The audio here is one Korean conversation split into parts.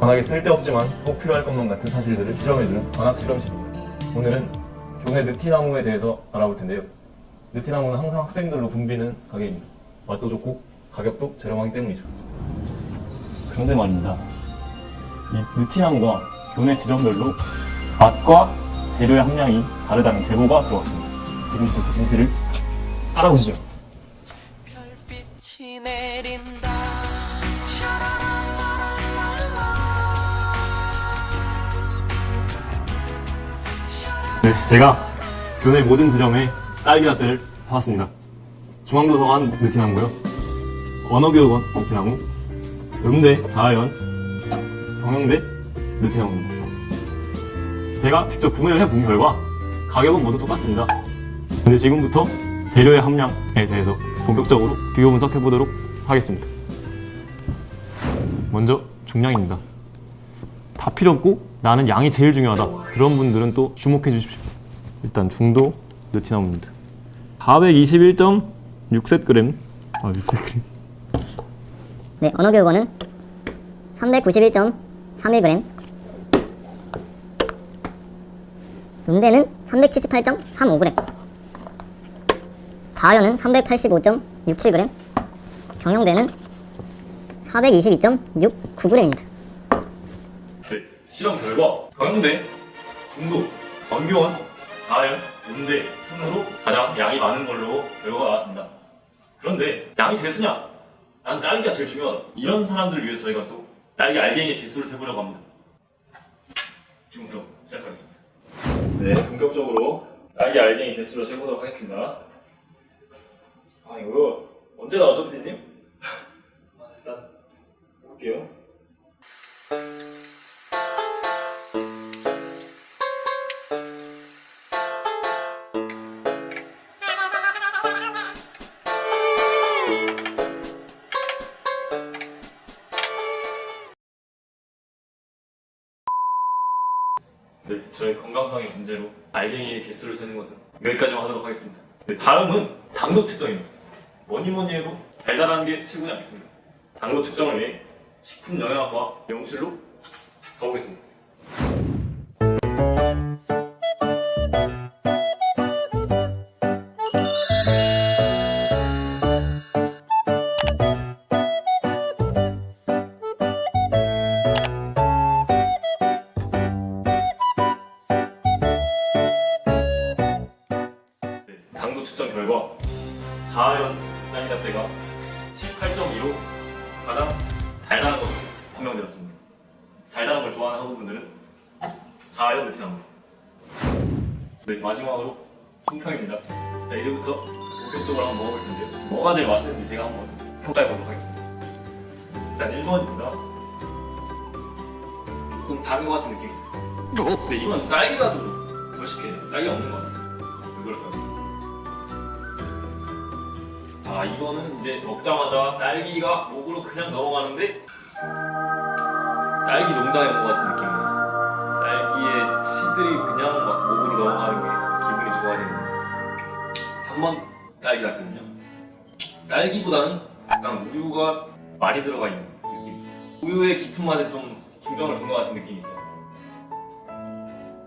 관악에 쓸데없지만 꼭 필요할 것만 같은 사실들을 실험해주는 관악 실험실입니다. 오늘은 교내 느티나무에 대해서 알아볼 텐데요. 느티나무는 항상 학생들로 붐비는 가게입니다. 맛도 좋고 가격도 저렴하기 때문이죠. 그런데 말입니다. 이 느티나무가 교내 지점별로 맛과 재료의 함량이 다르다는 제보가 들어왔습니다. 지금부터 그 진실을 알아보시죠. 별빛이 내린다 네, 제가 교내 모든 지점에 딸기 라떼를 사왔습니다. 중앙도서관 느티나무고요. 언어교육원 느티나무, 음대 자아연, 경영대 느티나무입니다. 제가 직접 구매를 해본 결과 가격은 모두 똑같습니다. 근데 지금부터 재료의 함량에 대해서 본격적으로 비교 분석해 보도록 하겠습니다. 먼저 중량입니다. 다 필요 없고 나는 양이 제일 중요하다. 그런 분들은 또 주목해 주십시오. 일단 중도 느티나무입니다. 421.6세그램. 아, 6세그램. 네, 언어교육원은 391.31g. 음대는 378.35g. 자아연은 385.67g. 경영대는 422.69g입니다. 네, 실험 결과 경영대, 중도, 원교원, 자연, 음대 순으로 가장 양이 많은 걸로 결과가 나왔습니다. 그런데 양이 대수냐? 난 딸기가 제일 중요하다. 이런 사람들을 위해서 저희가 또 딸기 알갱이의 개수를 세보려고 합니다. 지금부터 시작하겠습니다. 네, 본격적으로 딸기 알갱이 개수를 세보도록 하겠습니다. 아, 이거 언제 나오죠, 피디님? 네, 저희 건강상의 문제로 알갱이의 개수를 세는 것은 여기까지만 하도록 하겠습니다. 네, 다음은 당도 측정입니다. 뭐니 뭐니 해도 달달한 게 최고지 않겠습니까? 당도 측정을 위해 식품 영양학과 연구실로 가보겠습니다. 네, 당도 측정 결과 자아연 딸기라떼가 18.2로 가장 달달한 것으로 판명되었습니다. 달달한 걸 좋아하는 학우분들은 자아연 느티나무. 네, 마지막으로 총평입니다. 자, 이제부터 본격적으로 한번 먹어볼 텐데요. 뭐가 제일 맛있는지 제가 한번 평가해 보도록 하겠습니다. 일단 1번입니다. 조금 단것 같은 느낌이 있어요. 근데 이건 딸기가 좀덜 씹혀요. 딸기가 없는 것 같아요. 아 이거는 이제 먹자마자 딸기가 목으로 그냥 넘어가는데 딸기 농장에 온 것 같은 느낌이에요. 딸기의 치들이 그냥 막 목으로 넘어가는 게 기분이 좋아지는. 3번 딸기 같거든요. 딸기보다는 약간 우유가 많이 들어가 있는 느낌. 우유의 깊은 맛에 좀 중점을 둔것 같은 느낌이 있어요.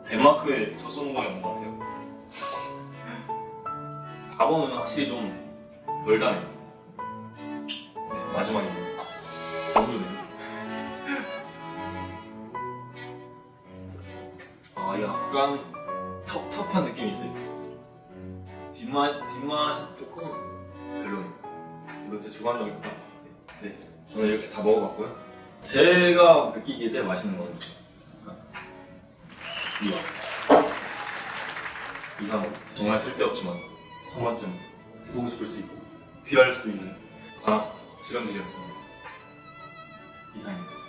덴마크의 젖소농장에 온 것 같아요. 4번은 확실히 좀 덜 다네요. 네, 마지막입니다. 우유네. 아, 약간 텁텁한 느낌이 있어요. 뒷맛, 뒷맛이 조금 별로네요. 이건 제 주관적입니다. 네, 저는 이렇게 다 먹어봤고요. 제가 느끼기에 제일 맛있는 건이 맛. 이상으로 정말 쓸데없지만 한 번쯤 해보고 싶을 수 있고 필요할 수 있는 과학 실험실이었습니다. 이상입니다.